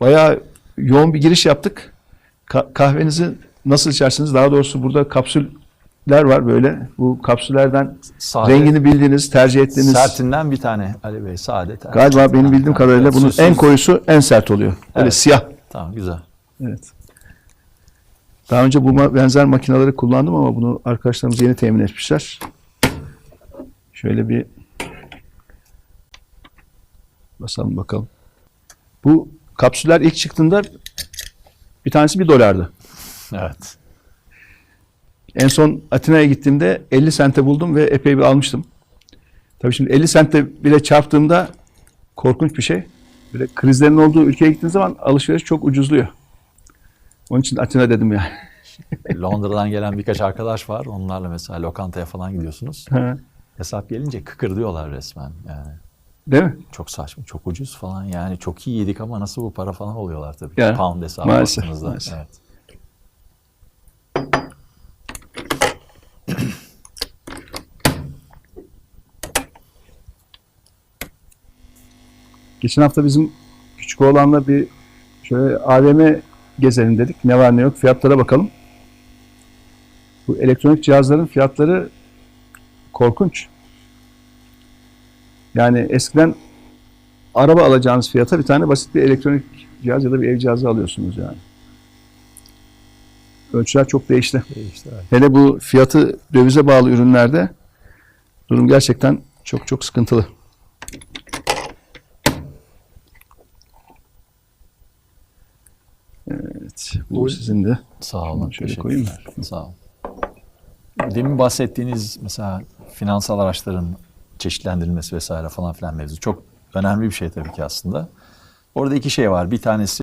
Bayağı yoğun bir giriş yaptık. Ka- kahvenizi nasıl içersiniz? Daha doğrusu burada kapsüller var böyle. Bu kapsüllerden Sade. rengini bildiğiniz, tercih ettiğiniz. Sertinden bir tane Ali Bey sade. tercih. Galiba benim Ha, bildiğim kadarıyla evet, bunun süzsüz. en koyusu en sert oluyor. Böyle Evet. siyah. Tamam güzel. Evet. Daha önce bu benzer makineleri kullandım ama bunu arkadaşlarımız yeni temin etmişler. Şöyle bir basalım bakalım. Bu kapsüller ilk çıktığında bir tanesi bir dolardı. Evet. En son Atina'ya gittiğimde 50 sente buldum ve epey bir almıştım. Tabii şimdi 50 sente bile çarptığımda korkunç bir şey. Böyle krizlerin olduğu ülkeye gittiğin zaman alışveriş çok ucuzluyor. Onun için Atina dedim yani. Londra'dan gelen birkaç arkadaş var. Onlarla mesela lokantaya falan gidiyorsunuz. Hesap gelince kıkır diyorlar resmen. Yani Değil mi? çok saçma, çok ucuz falan. Yani çok iyi yedik ama nasıl bu para falan oluyorlar tabii. Ya, Pound hesabı maalesef, baktığınızda. maalesef. Evet. Geçen hafta bizim küçük oğlanla bir şöyle AVM gezelim dedik. Ne var ne yok fiyatlara bakalım. Bu elektronik cihazların fiyatları korkunç. Yani eskiden araba alacağınız fiyata bir tane basit bir elektronik cihaz ya da bir ev cihazı alıyorsunuz yani. Ölçüler çok değişti. İşte, evet. Hele bu fiyatı dövize bağlı ürünlerde durum gerçekten çok çok sıkıntılı. Evet, bu Bu- sizin de. Sağ olun. Şöyle koyayım Sağ olun. Demin bahsettiğiniz mesela finansal araçların çeşitlendirilmesi vesaire falan filan mevzu çok önemli bir şey tabii ki aslında. Orada iki şey var. Bir tanesi